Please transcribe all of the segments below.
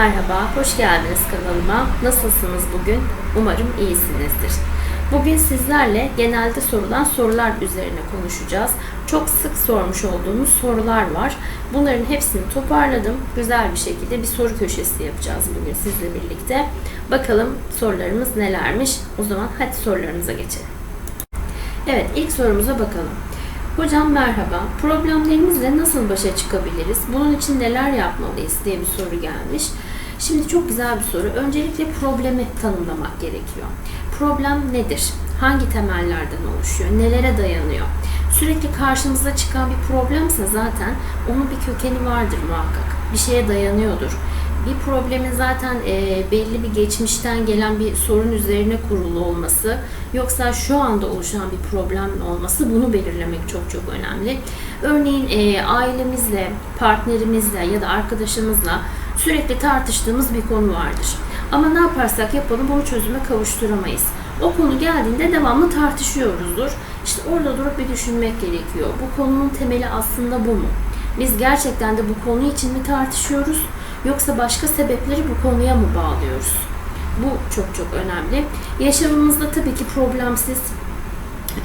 Merhaba, hoş geldiniz kanalıma. Nasılsınız bugün? Umarım iyisinizdir. Bugün sizlerle genelde sorulan sorular üzerine konuşacağız. Çok sık sormuş olduğumuz sorular var. Bunların hepsini toparladım. Güzel bir şekilde bir soru köşesi yapacağız bugün sizle birlikte. Bakalım sorularımız nelermiş? O zaman hadi sorularımıza geçelim. Evet, ilk sorumuza bakalım. Hocam merhaba. Problemlerimizle nasıl başa çıkabiliriz? Bunun için neler yapmalıyız diye bir soru gelmiş. Şimdi çok güzel bir soru. Öncelikle problemi tanımlamak gerekiyor. Problem nedir? Hangi temellerden oluşuyor? Nelere dayanıyor? Sürekli karşımıza çıkan bir problemse zaten onun bir kökeni vardır muhakkak. Bir şeye dayanıyordur bir problemin zaten e, belli bir geçmişten gelen bir sorun üzerine kurulu olması yoksa şu anda oluşan bir problem olması bunu belirlemek çok çok önemli. Örneğin e, ailemizle, partnerimizle ya da arkadaşımızla sürekli tartıştığımız bir konu vardır. Ama ne yaparsak yapalım bunu çözüme kavuşturamayız. O konu geldiğinde devamlı tartışıyoruzdur. İşte orada durup bir düşünmek gerekiyor. Bu konunun temeli aslında bu mu? Biz gerçekten de bu konu için mi tartışıyoruz? Yoksa başka sebepleri bu konuya mı bağlıyoruz? Bu çok çok önemli. Yaşamımızda tabii ki problemsiz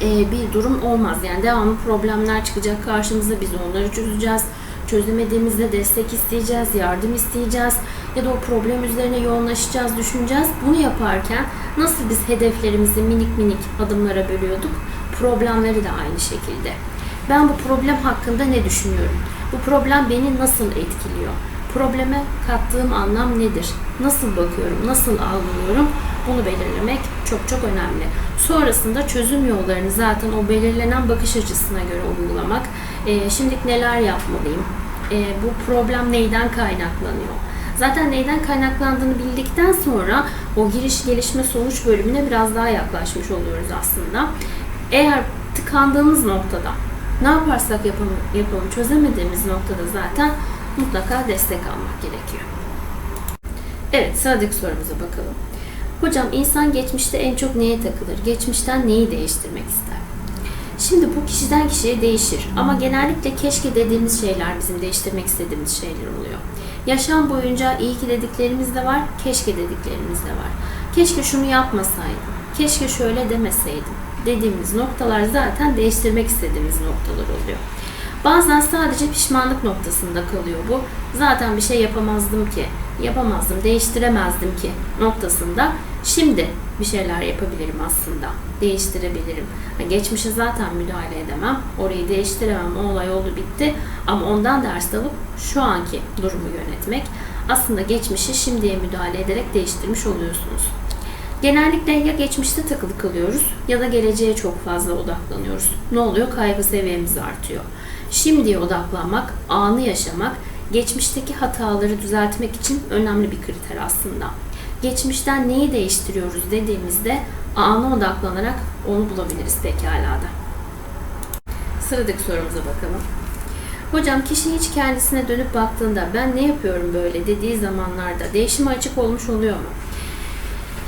bir durum olmaz. Yani devamlı problemler çıkacak karşımıza biz onları çözeceğiz. Çözemediğimizde destek isteyeceğiz, yardım isteyeceğiz ya da o problem üzerine yoğunlaşacağız, düşüneceğiz. Bunu yaparken nasıl biz hedeflerimizi minik minik adımlara bölüyorduk, problemleri de aynı şekilde. Ben bu problem hakkında ne düşünüyorum? Bu problem beni nasıl etkiliyor? Probleme kattığım anlam nedir? Nasıl bakıyorum, nasıl algılıyorum? Bunu belirlemek çok çok önemli. Sonrasında çözüm yollarını zaten o belirlenen bakış açısına göre uygulamak. E, şimdilik neler yapmalıyım? E, bu problem neyden kaynaklanıyor? Zaten neyden kaynaklandığını bildikten sonra o giriş gelişme sonuç bölümüne biraz daha yaklaşmış oluyoruz aslında. Eğer tıkandığımız noktada ne yaparsak yapalım, yapalım çözemediğimiz noktada zaten mutlaka destek almak gerekiyor. Evet sıradaki sorumuza bakalım. Hocam insan geçmişte en çok neye takılır? Geçmişten neyi değiştirmek ister? Şimdi bu kişiden kişiye değişir ama genellikle keşke dediğimiz şeyler bizim değiştirmek istediğimiz şeyler oluyor. Yaşam boyunca iyi ki dediklerimiz de var, keşke dediklerimiz de var. Keşke şunu yapmasaydım, keşke şöyle demeseydim dediğimiz noktalar zaten değiştirmek istediğimiz noktalar oluyor. Bazen sadece pişmanlık noktasında kalıyor bu. Zaten bir şey yapamazdım ki, yapamazdım, değiştiremezdim ki noktasında. Şimdi bir şeyler yapabilirim aslında. Değiştirebilirim. geçmişe zaten müdahale edemem. Orayı değiştiremem. O olay oldu bitti. Ama ondan ders alıp şu anki durumu yönetmek. Aslında geçmişi şimdiye müdahale ederek değiştirmiş oluyorsunuz. Genellikle ya geçmişte takılı kalıyoruz ya da geleceğe çok fazla odaklanıyoruz. Ne oluyor? Kaygı seviyemiz artıyor. Şimdiye odaklanmak, anı yaşamak, geçmişteki hataları düzeltmek için önemli bir kriter aslında. Geçmişten neyi değiştiriyoruz dediğimizde ana odaklanarak onu bulabiliriz pekala da. Sıradaki sorumuza bakalım. Hocam kişi hiç kendisine dönüp baktığında ben ne yapıyorum böyle dediği zamanlarda değişime açık olmuş oluyor mu?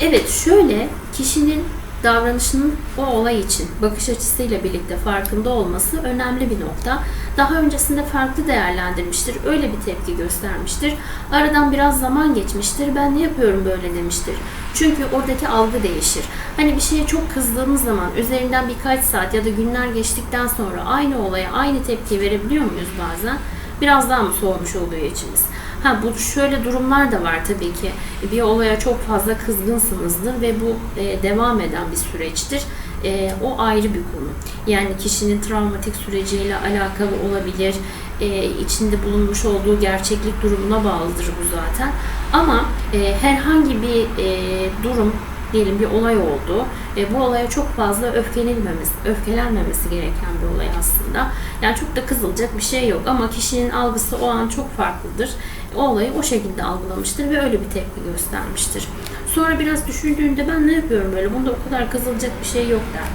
Evet şöyle kişinin davranışının o olay için bakış açısıyla birlikte farkında olması önemli bir nokta. Daha öncesinde farklı değerlendirmiştir, öyle bir tepki göstermiştir. Aradan biraz zaman geçmiştir, ben ne yapıyorum böyle demiştir. Çünkü oradaki algı değişir. Hani bir şeye çok kızdığımız zaman üzerinden birkaç saat ya da günler geçtikten sonra aynı olaya aynı tepki verebiliyor muyuz bazen? Biraz daha mı soğumuş oluyor içimiz? Ha bu şöyle durumlar da var tabii ki. Bir olaya çok fazla kızgınsınızdır ve bu e, devam eden bir süreçtir. E, o ayrı bir konu. Yani kişinin travmatik süreciyle alakalı olabilir. E, içinde bulunmuş olduğu gerçeklik durumuna bağlıdır bu zaten. Ama e, herhangi bir e, durum diyelim bir olay oldu. E, bu olaya çok fazla öfkelenmemesi, öfkelenmemesi gereken bir olay aslında. Yani çok da kızılacak bir şey yok ama kişinin algısı o an çok farklıdır. O olayı o şekilde algılamıştır ve öyle bir tepki göstermiştir. Sonra biraz düşündüğünde ben ne yapıyorum böyle bunda o kadar kızılacak bir şey yok der.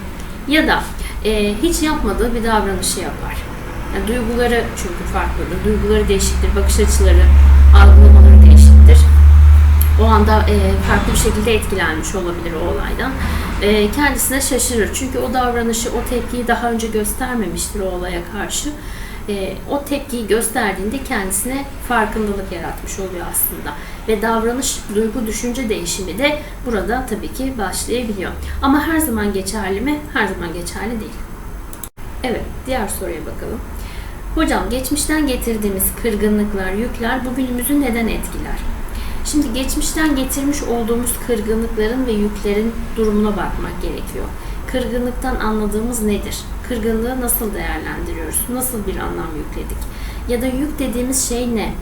Ya da e, hiç yapmadığı bir davranışı yapar. Yani duyguları çünkü farklıdır. Duyguları değişiktir, bakış açıları, algılamaları değişiktir o anda e, farklı bir şekilde etkilenmiş olabilir o olaydan. E, kendisine şaşırır. Çünkü o davranışı, o tepkiyi daha önce göstermemiştir o olaya karşı. E, o tepkiyi gösterdiğinde kendisine farkındalık yaratmış oluyor aslında. Ve davranış, duygu, düşünce değişimi de burada tabii ki başlayabiliyor. Ama her zaman geçerli mi? Her zaman geçerli değil. Evet, diğer soruya bakalım. Hocam geçmişten getirdiğimiz kırgınlıklar, yükler bugünümüzü neden etkiler? Şimdi geçmişten getirmiş olduğumuz kırgınlıkların ve yüklerin durumuna bakmak gerekiyor. Kırgınlıktan anladığımız nedir? Kırgınlığı nasıl değerlendiriyoruz? Nasıl bir anlam yükledik? Ya da yük dediğimiz şey ne?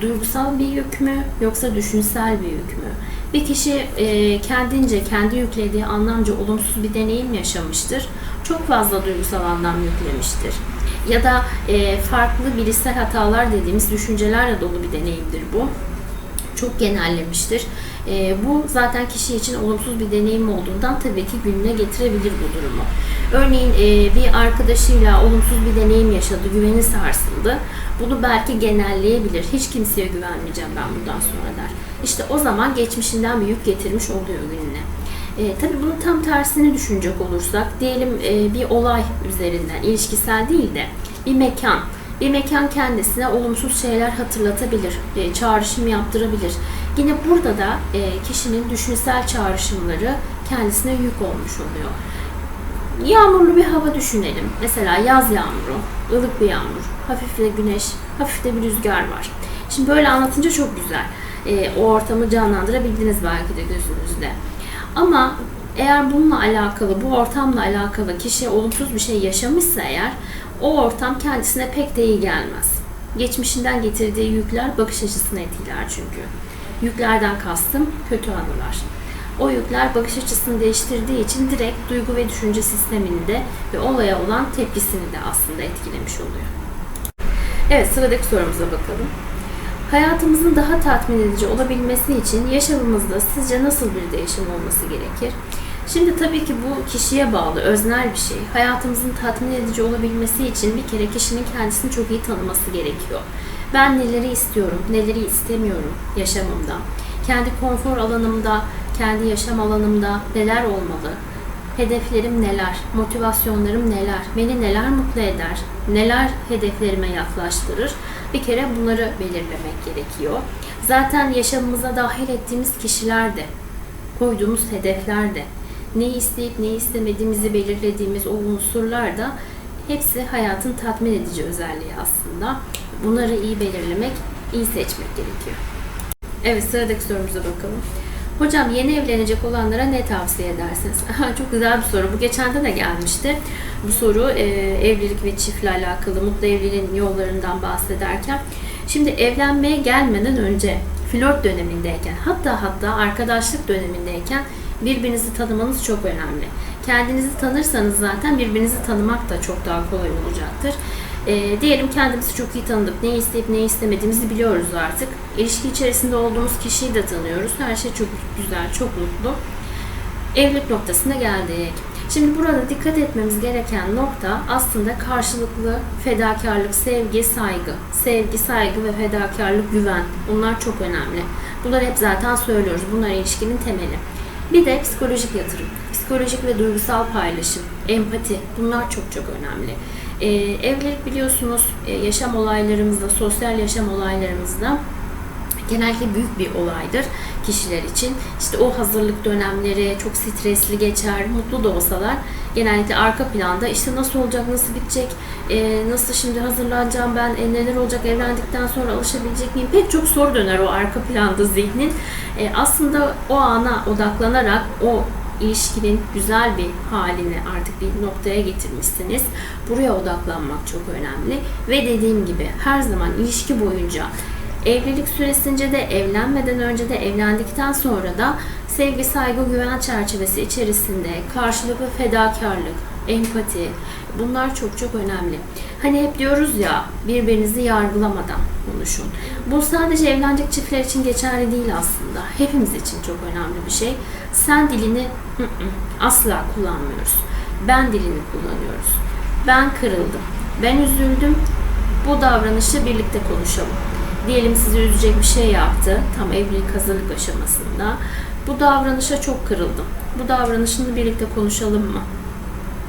Duygusal bir yük mü yoksa düşünsel bir yük mü? Bir kişi e, kendince, kendi yüklediği anlamca olumsuz bir deneyim yaşamıştır. Çok fazla duygusal anlam yüklemiştir. Ya da e, farklı bilişsel hatalar dediğimiz düşüncelerle dolu bir deneyimdir bu çok genellemiştir. E, bu zaten kişi için olumsuz bir deneyim olduğundan tabii ki gününe getirebilir bu durumu. Örneğin e, bir arkadaşıyla olumsuz bir deneyim yaşadı, güveni sarsıldı. Bunu belki genelleyebilir. Hiç kimseye güvenmeyeceğim ben bundan sonra der. İşte o zaman geçmişinden bir yük getirmiş oluyor gününe. E, tabii bunun tam tersini düşünecek olursak, diyelim e, bir olay üzerinden, ilişkisel değil de bir mekan, bir mekan kendisine olumsuz şeyler hatırlatabilir, e, çağrışım yaptırabilir. Yine burada da e, kişinin düşünsel çağrışımları kendisine yük olmuş oluyor. Yağmurlu bir hava düşünelim. Mesela yaz yağmuru, ılık bir yağmur, hafif de güneş, hafif de bir rüzgar var. Şimdi böyle anlatınca çok güzel. E, o ortamı canlandırabildiniz belki de gözünüzde. Ama eğer bununla alakalı, bu ortamla alakalı kişi olumsuz bir şey yaşamışsa eğer o ortam kendisine pek de iyi gelmez. Geçmişinden getirdiği yükler bakış açısını etkiler çünkü. Yüklerden kastım kötü anılar. O yükler bakış açısını değiştirdiği için direkt duygu ve düşünce sistemini de ve olaya olan tepkisini de aslında etkilemiş oluyor. Evet sıradaki sorumuza bakalım. Hayatımızın daha tatmin edici olabilmesi için yaşamımızda sizce nasıl bir değişim olması gerekir? Şimdi tabii ki bu kişiye bağlı, öznel bir şey. Hayatımızın tatmin edici olabilmesi için bir kere kişinin kendisini çok iyi tanıması gerekiyor. Ben neleri istiyorum, neleri istemiyorum yaşamımda. Kendi konfor alanımda, kendi yaşam alanımda neler olmalı? Hedeflerim neler? Motivasyonlarım neler? Beni neler mutlu eder? Neler hedeflerime yaklaştırır? Bir kere bunları belirlemek gerekiyor. Zaten yaşamımıza dahil ettiğimiz kişiler de, koyduğumuz hedefler de, ne isteyip ne istemediğimizi belirlediğimiz o unsurlar da hepsi hayatın tatmin edici özelliği aslında. Bunları iyi belirlemek, iyi seçmek gerekiyor. Evet sıradaki sorumuza bakalım. Hocam yeni evlenecek olanlara ne tavsiye edersiniz? Çok güzel bir soru. Bu geçen de gelmişti. Bu soru e, evlilik ve çiftle alakalı mutlu evliliğin yollarından bahsederken. Şimdi evlenmeye gelmeden önce flört dönemindeyken hatta hatta arkadaşlık dönemindeyken birbirinizi tanımanız çok önemli. Kendinizi tanırsanız zaten birbirinizi tanımak da çok daha kolay olacaktır. E, diyelim kendimizi çok iyi tanıdık. Ne isteyip ne istemediğimizi biliyoruz artık. İlişki içerisinde olduğumuz kişiyi de tanıyoruz. Her şey çok güzel, çok mutlu. Evlilik noktasına geldik. Şimdi burada dikkat etmemiz gereken nokta aslında karşılıklı fedakarlık, sevgi, saygı. Sevgi, saygı ve fedakarlık, güven. Bunlar çok önemli. Bunları hep zaten söylüyoruz. Bunlar ilişkinin temeli. Bir de psikolojik yatırım. Psikolojik ve duygusal paylaşım, empati bunlar çok çok önemli. Ee, evlilik biliyorsunuz e, yaşam olaylarımızda, sosyal yaşam olaylarımızda genellikle büyük bir olaydır kişiler için. İşte o hazırlık dönemleri çok stresli geçer, mutlu da olsalar genellikle arka planda işte nasıl olacak, nasıl bitecek, e, nasıl şimdi hazırlanacağım ben, e, neler olacak evlendikten sonra alışabilecek miyim? Pek çok soru döner o arka planda zihnin. E, aslında o ana odaklanarak o ilişkinin güzel bir halini artık bir noktaya getirmişsiniz. Buraya odaklanmak çok önemli ve dediğim gibi her zaman ilişki boyunca Evlilik süresince de evlenmeden önce de evlendikten sonra da sevgi, saygı, güven çerçevesi içerisinde karşılıklı fedakarlık, empati bunlar çok çok önemli. Hani hep diyoruz ya birbirinizi yargılamadan konuşun. Bu sadece evlenecek çiftler için geçerli değil aslında. Hepimiz için çok önemli bir şey. Sen dilini asla kullanmıyoruz. Ben dilini kullanıyoruz. Ben kırıldım. Ben üzüldüm. Bu davranışı birlikte konuşalım diyelim sizi üzecek bir şey yaptı tam evlilik hazırlık aşamasında. Bu davranışa çok kırıldım. Bu davranışını birlikte konuşalım mı?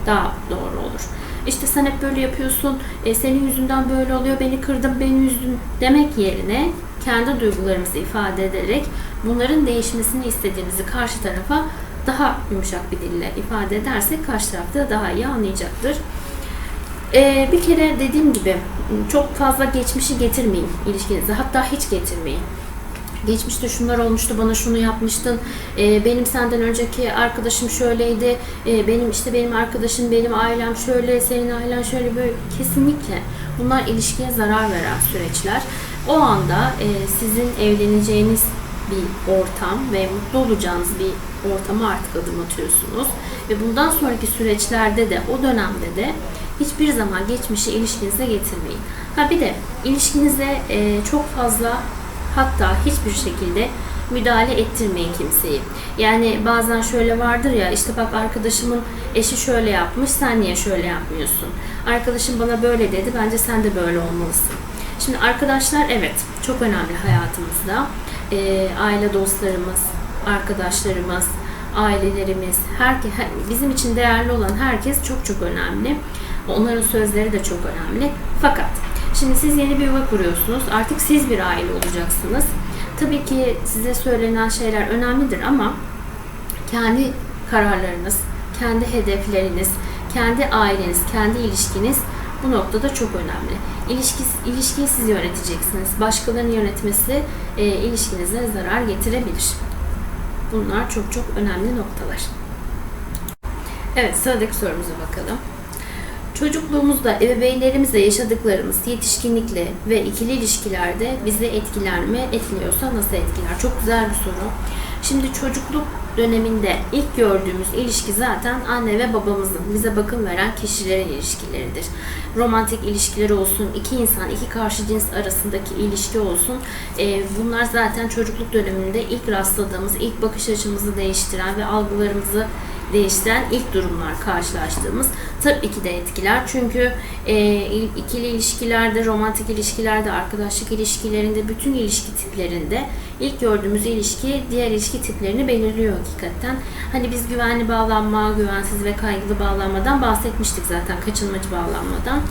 Daha doğru olur. işte sen hep böyle yapıyorsun, e, senin yüzünden böyle oluyor, beni kırdın, beni üzdün demek yerine kendi duygularımızı ifade ederek bunların değişmesini istediğimizi karşı tarafa daha yumuşak bir dille ifade edersek karşı taraf da daha iyi anlayacaktır. Ee, bir kere dediğim gibi çok fazla geçmişi getirmeyin ilişkinize. Hatta hiç getirmeyin. Geçmişte şunlar olmuştu, bana şunu yapmıştın. Ee, benim senden önceki arkadaşım şöyleydi. Ee, benim işte benim arkadaşım, benim ailem şöyle, senin ailen şöyle böyle. Kesinlikle bunlar ilişkiye zarar veren süreçler. O anda e, sizin evleneceğiniz bir ortam ve mutlu olacağınız bir ortama artık adım atıyorsunuz. Ve bundan sonraki süreçlerde de o dönemde de hiçbir zaman geçmişi ilişkinize getirmeyin. Ha bir de ilişkinize e, çok fazla hatta hiçbir şekilde müdahale ettirmeyin kimseyi. Yani bazen şöyle vardır ya işte bak arkadaşımın eşi şöyle yapmış sen niye şöyle yapmıyorsun? Arkadaşım bana böyle dedi bence sen de böyle olmalısın. Şimdi arkadaşlar evet çok önemli hayatımızda. E, aile dostlarımız, arkadaşlarımız, ailelerimiz, herke, bizim için değerli olan herkes çok çok önemli. Onların sözleri de çok önemli. Fakat şimdi siz yeni bir yuva kuruyorsunuz. Artık siz bir aile olacaksınız. Tabii ki size söylenen şeyler önemlidir ama kendi kararlarınız, kendi hedefleriniz, kendi aileniz, kendi ilişkiniz bu noktada çok önemli. İlişki, ilişkiyi siz yöneteceksiniz. Başkalarının yönetmesi e, ilişkinize zarar getirebilir. Bunlar çok çok önemli noktalar. Evet sıradaki sorumuza bakalım. Çocukluğumuzda ebeveynlerimizle yaşadıklarımız yetişkinlikle ve ikili ilişkilerde bizi etkiler mi? Etkiliyorsa nasıl etkiler? Çok güzel bir soru. Şimdi çocukluk döneminde ilk gördüğümüz ilişki zaten anne ve babamızın bize bakım veren kişilerin ilişkileridir. Romantik ilişkiler olsun, iki insan, iki karşı cins arasındaki ilişki olsun. E, bunlar zaten çocukluk döneminde ilk rastladığımız, ilk bakış açımızı değiştiren ve algılarımızı değiştiren ilk durumlar karşılaştığımız tabii ki de etkiler. Çünkü e, ikili ilişkilerde, romantik ilişkilerde, arkadaşlık ilişkilerinde, bütün ilişki tiplerinde ilk gördüğümüz ilişki diğer ilişki tiplerini belirliyor hakikaten. Hani biz güvenli bağlanma, güvensiz ve kaygılı bağlanmadan bahsetmiştik zaten kaçınmacı bağlanmadan.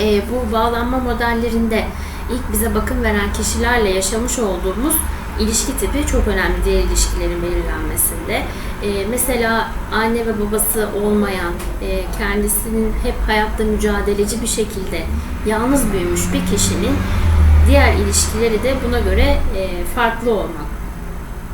E, bu bağlanma modellerinde ilk bize bakım veren kişilerle yaşamış olduğumuz ilişki tipi çok önemli diğer ilişkilerin belirlenmesinde. Ee, mesela anne ve babası olmayan, e, kendisinin hep hayatta mücadeleci bir şekilde yalnız büyümüş bir kişinin diğer ilişkileri de buna göre e, farklı olmak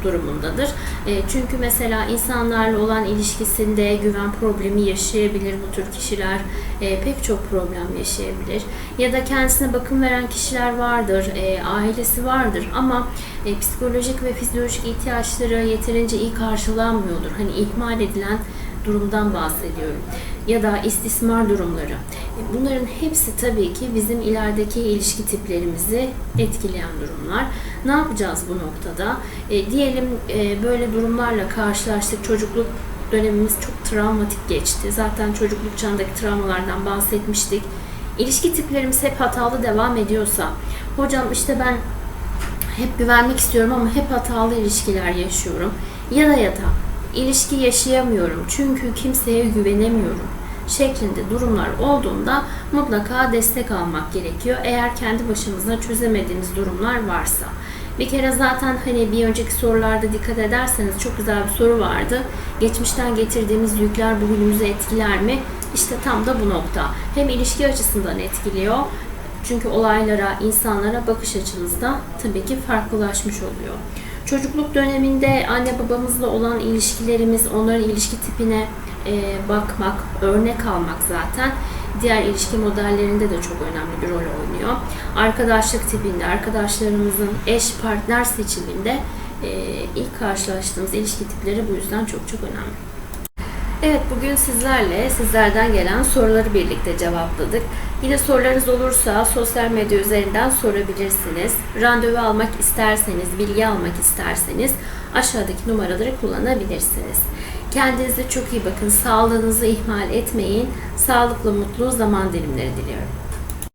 durumundadır. E, çünkü mesela insanlarla olan ilişkisinde güven problemi yaşayabilir bu tür kişiler. E, pek çok problem yaşayabilir. Ya da kendisine bakım veren kişiler vardır, e, ailesi vardır ama e, psikolojik ve fizyolojik ihtiyaçları yeterince iyi karşılanmıyordur. Hani ihmal edilen durumdan bahsediyorum. Ya da istismar durumları. Bunların hepsi tabii ki bizim ilerideki ilişki tiplerimizi etkileyen durumlar. Ne yapacağız bu noktada? E, diyelim e, böyle durumlarla karşılaştık. Çocukluk dönemimiz çok travmatik geçti. Zaten çocukluk çağındaki travmalardan bahsetmiştik. İlişki tiplerimiz hep hatalı devam ediyorsa, hocam işte ben hep güvenmek istiyorum ama hep hatalı ilişkiler yaşıyorum. Ya da ya da ilişki yaşayamıyorum çünkü kimseye güvenemiyorum şeklinde durumlar olduğunda mutlaka destek almak gerekiyor. Eğer kendi başımıza çözemediğimiz durumlar varsa. Bir kere zaten hani bir önceki sorularda dikkat ederseniz çok güzel bir soru vardı. Geçmişten getirdiğimiz yükler bugünümüzü etkiler mi? İşte tam da bu nokta. Hem ilişki açısından etkiliyor. Çünkü olaylara, insanlara bakış açınız da tabii ki farklılaşmış oluyor. Çocukluk döneminde anne babamızla olan ilişkilerimiz, onların ilişki tipine e, bakmak, örnek almak zaten diğer ilişki modellerinde de çok önemli bir rol oynuyor. Arkadaşlık tipinde, arkadaşlarımızın eş partner seçiminde e, ilk karşılaştığımız ilişki tipleri bu yüzden çok çok önemli. Evet bugün sizlerle sizlerden gelen soruları birlikte cevapladık. Yine sorularınız olursa sosyal medya üzerinden sorabilirsiniz. Randevu almak isterseniz, bilgi almak isterseniz aşağıdaki numaraları kullanabilirsiniz. Kendinize çok iyi bakın. Sağlığınızı ihmal etmeyin. Sağlıklı, mutlu zaman dilimleri diliyorum.